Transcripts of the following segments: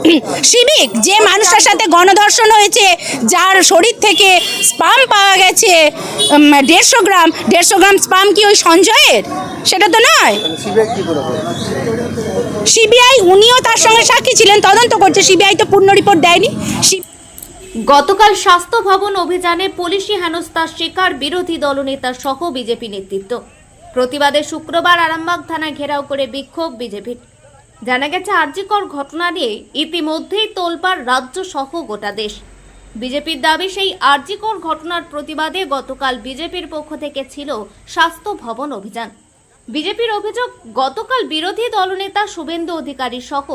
Civic যে মানুষটার সাথে গণধর্ষণ হয়েছে, যার শরীর থেকে স্পাম পাওয়া গেছে দেড়শো গ্রাম দেড়শো গ্রাম স্পাম কি ওই সঞ্জয়ের? সেটা তো নয়। সিবিআই, উনিও তার সঙ্গে সাক্ষী ছিলেন, তদন্ত করছে, সিবিআই তো পূর্ণ রিপোর্ট দেয়নি। গতকাল স্বাস্থ্য ভবন অভিযানে পুলিশি হেনস্থার শিকার বিরোধী দলনেতা সহ বিজেপি নেতৃত্ব। প্রতিবাদে শুক্রবার আরামবাগ থানায় ঘেরাও করে বিক্ষোভ বিজেপির। জানা গেছে, আর্যিকর ঘটনা নিয়ে ইতিমধ্যেই তোলপার রাজ্য সহ গোটা দেশ। বিজেপির দাবি, সেই আর্যিকর ঘটনার প্রতিবাদে গতকাল বিজেপির পক্ষ থেকে ছিল স্বাস্থ্য ভবন অভিযান। বিজেপির অভিযোগ, গতকাল বিরোধী দলনেতা শুভেন্দু অধিকারী সহ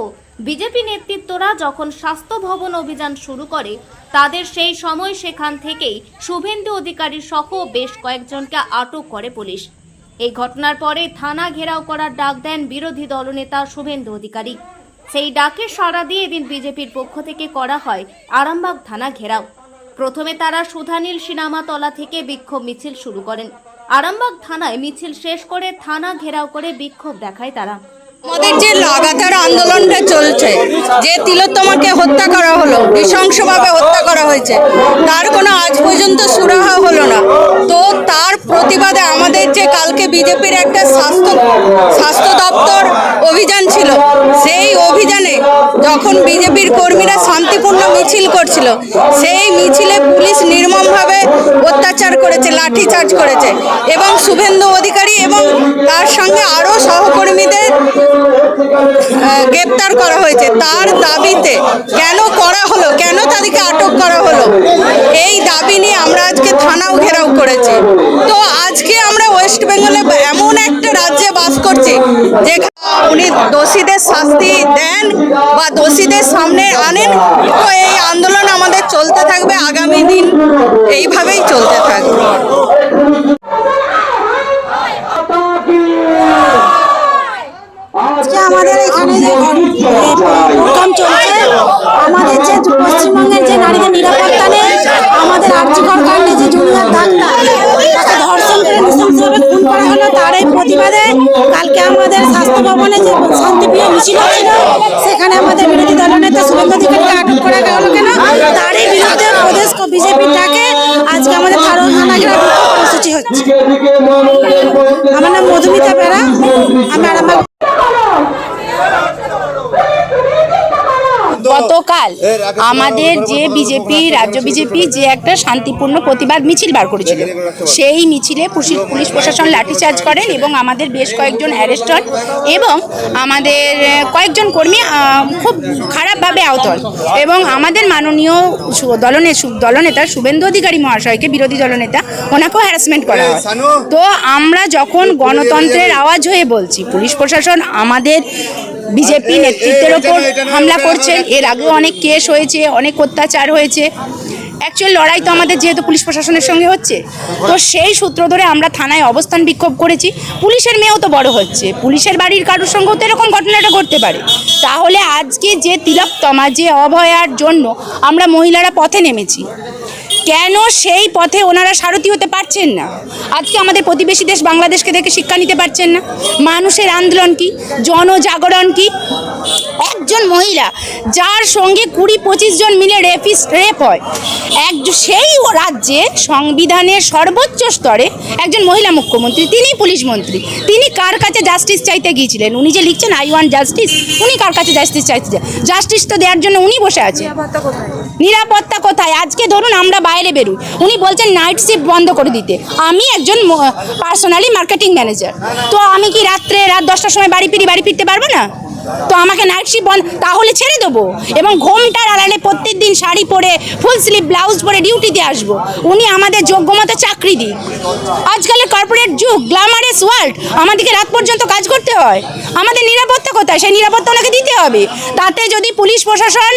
বিজেপি নেতৃত্বরা যখন স্বাস্থ্য ভবন অভিযান শুরু করে, তাদের সেই সময় সেখান থেকেই শুভেন্দু অধিকারী সহ বেশ কয়েকজনকে আটক করে পুলিশ। এই ঘটনার পরে থানা ঘেরাও করার ডাক দেন বিরোধী দলনেতা শুভেন্দু অধিকারী। সেই ডাকে সাড়া দিয়ে এদিন বিজেপির পক্ষ থেকে করা হয় আরামবাগ থানা ঘেরাও। প্রথমে তারা সুধানীল সিনামাতলা থেকে বিক্ষোভ মিছিল শুরু করেন। আরামবাগ থানায় মিছিল শেষ করে থানা ঘেরাও করে বিক্ষোভ দেখায় তারা। আমাদের যে লাগাতার আন্দোলনটা চলছে, যে তিলোত্তমাকে হত্যা করা হলো, নৃশংসভাবে হত্যা করা হয়েছে, তার কোনো আজ পর্যন্ত সুরাহা হলো না। তো তার প্রতিবাদে আমাদের যে কালকে বিজেপির একটা স্বাস্থ্য স্বাস্থ্য দপ্তর অভিযান ছিল, সেই অভিযানে যখন বিজেপির কর্মীরা শান্তিপূর্ণ মিছিল করছিল। সেই মিছিলে পুলিশ নির্মমভাবে অত্যাচার করেছে লাঠি চার্জ করেছে এবং শুভেন্দু অধিকারী এবং তার সঙ্গে আরও সহকর্মীদের গ্রেপ্তার করা হয়েছে। তার দাবিতে কেন করা হলো, কেন তাদেরকে আটক করা হলো, এই দাবি নিয়ে আমরা আজকে থানাও ঘেরাও করেছি। তো আজকে আমরা ওয়েস্ট বেঙ্গলে এমন একটা করছি। যেখানে উনি দোষীদের শাস্তি দেন বা দোষীদের সামনে আনেন তো এই আন্দোলন আমাদের চলতে থাকবে আগামী দিন এইভাবেই চলতে থাকবে। আজকে আমাদের এখানে যে প্রোগ্রাম চলছে আমাদের যে পশ্চিমবঙ্গের যে নারীদের নিরাপত্তা নেই আমাদের আর্যিকর কাণ্ডে যে জুনিয়র ডাক্তার তাকে ধর্ষণ করে নৃশংসভাবে খুন করা হলো তার এই প্রতিবাদে কালকে আমাদের স্বাস্থ্য ভবনে যে শান্তিপ্রিয় মিছিল হচ্ছিল সেখানে আমাদের বিরোধী দলনেতা শুভেন্দু অধিকারীকে আটক করা গেল কেন? তারই বিরুদ্ধে প্রদেশ বিজেপির ডাকে আজকে আমাদের থানা বিক্ষোভ কর্মসূচি হচ্ছে। আমার নাম মধুমিতা বেড়া আমি আরামবাগ গতকাল আমাদের যে বিজেপি রাজ্য বিজেপি যে একটা শান্তিপূর্ণ প্রতিবাদ মিছিল বার করেছিল। সেই মিছিলে পুলিশ পুলিশ প্রশাসন লাঠিচার্জ করেন এবং আমাদের বেশ কয়েকজন অ্যারেস্ট হন এবং আমাদের কয়েকজন কর্মী খুব খারাপভাবে আহত হন। এবং আমাদের মাননীয় দলনে দলনেতা শুভেন্দু অধিকারী মহাশয়কে বিরোধী দলনেতা ওনাকেও হ্যারাসমেন্ট করা হয়। তো আমরা যখন গণতন্ত্রের আওয়াজ হয়ে বলছি পুলিশ প্রশাসন আমাদের বিজেপি নেতৃত্বের ওপর হামলা করছেন এর আগেও অনেক কেস হয়েছে অনেক অত্যাচার হয়েছে। অ্যাকচুয়াল লড়াই তো আমাদের যেহেতু পুলিশ প্রশাসনের সঙ্গে হচ্ছে তো সেই সূত্র ধরে আমরা থানায় অবস্থান বিক্ষোভ করেছি। পুলিশের মেয়েও তো বড় হচ্ছে। পুলিশের বাড়ির কারোর সঙ্গেও তো এরকম ঘটনাটা ঘটতে পারে। তাহলে আজকে যে তিলকতমা যে অভয়ার জন্য আমরা মহিলারা পথে নেমেছি কেন সেই পথে ওনারা সারথি হতে পারছেন না? আজকে আমাদের প্রতিবেশী দেশ বাংলাদেশকে দেখে শিক্ষা নিতে পারছেন না। মানুষের আন্দোলন কি? জনজাগরণ কি? একজন মহিলা যার সঙ্গে কুড়ি পঁচিশ জন মিলে রেপিস রেপ হয়। এক সেই রাজ্যে সংবিধানের সর্বোচ্চ স্তরে একজন মহিলা মুখ্যমন্ত্রী তিনি পুলিশ মন্ত্রী। তিনি কার কাছে জাস্টিস চাইতে গিয়েছিলেন? উনি যে লিখছেন আই ওয়ান জাস্টিস উনি কার কাছে জাস্টিস চাইতে জাস্টিস তো দেওয়ার জন্য উনি বসে আছে নিরাপত্তা কোথায়? আজকে ধরুন আমরা বাইরে বেরোই উনি বলছেন নাইট শিফট বন্ধ করে দিতে। আমি একজন পার্সোনালি মার্কেটিং ম্যানেজার তো আমি কি রাত্রে রাত দশটার সময় বাড়ি ফিরি, বাড়ি ফিরতে পারব না? তো আমাকে নাইট শিফট বন্ধ তাহলে ছেড়ে দেবো। এবং ঘোমটার আড়ালে প্রত্যেক দিন শাড়ি পরে ফুল স্লিভ ব্লাউজ পরে ডিউটিতে আসব। উনি আমাদের যোগ্য মতো চাকরি দিই আজকালের কর্পোরেট যুগ গ্ল্যামারেস ওয়ার্ল্ড আমাদেরকে রাত পর্যন্ত কাজ করতে হয়। আমাদের নিরাপত্তা কোথায়? সেই নিরাপত্তা ওনাকে দিতে হবে। তাতে যদি পুলিশ প্রশাসন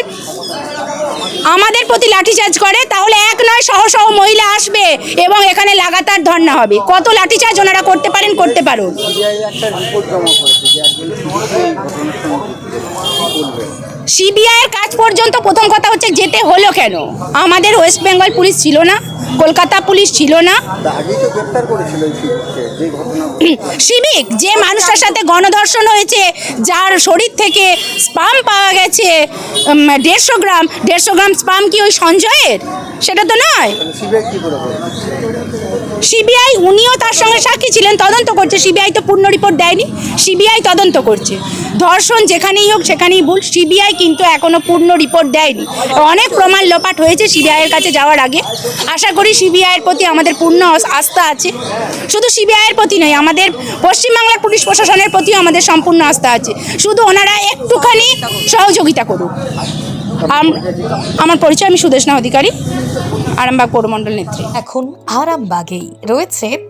আমাদের প্রতি লাঠিচার্জ করে, তাহলে এক নয় সহ সহ মহিলা আসবে এবং এখানে লাগাতার ধর্না হবে। কত লাঠিচার্জ ওনারা করতে পারেন, করতে পারুন সিবিআই এর কাজ পর্যন্ত প্রথম কথা হচ্ছে যেতে হলো কেন? আমাদের ওয়েস্ট বেঙ্গল পুলিশ ছিল না। কলকাতা পুলিশ ছিল না। শিবকে যে ঘটনা সিভিক যে মানুষটার সাথে গণধর্ষণ হয়েছে যার শরীর থেকে স্পাম পাওয়া গেছে দেড়শো গ্রাম দেড়শো গ্রাম স্পাম কি ওই সঞ্জয়ের? সেটা তো নয়। সিবিআই উনিও তার সঙ্গে সাক্ষী ছিলেন তদন্ত করছে। সিবিআই তো পূর্ণ রিপোর্ট দেয়নি সিবিআই তদন্ত করছে। ধর্ষণ যেখানেই হোক, সেখানেই ভুল। সিবিআই কিন্তু এখনও পূর্ণ রিপোর্ট দেয়নি। অনেক প্রমাণ লোপাট হয়েছে সিবিআইয়ের কাছে যাওয়ার আগে। আশা করি সিবিআইয়ের প্রতি আমাদের পূর্ণ আস্থা আছে। শুধু সিবিআইয়ের প্রতি নয়, আমাদের পশ্চিমবাংলার পুলিশ প্রশাসনের প্রতিও আমাদের সম্পূর্ণ আস্থা আছে। শুধু ওনারা একটুখানি সহযোগিতা করুক। আম- আমার পরিচয়, আমি সুদেশনা অধিকারী, আরামবাগ পৌরমণ্ডল নেত্রী। এখন আরামবাগেই রয়েছে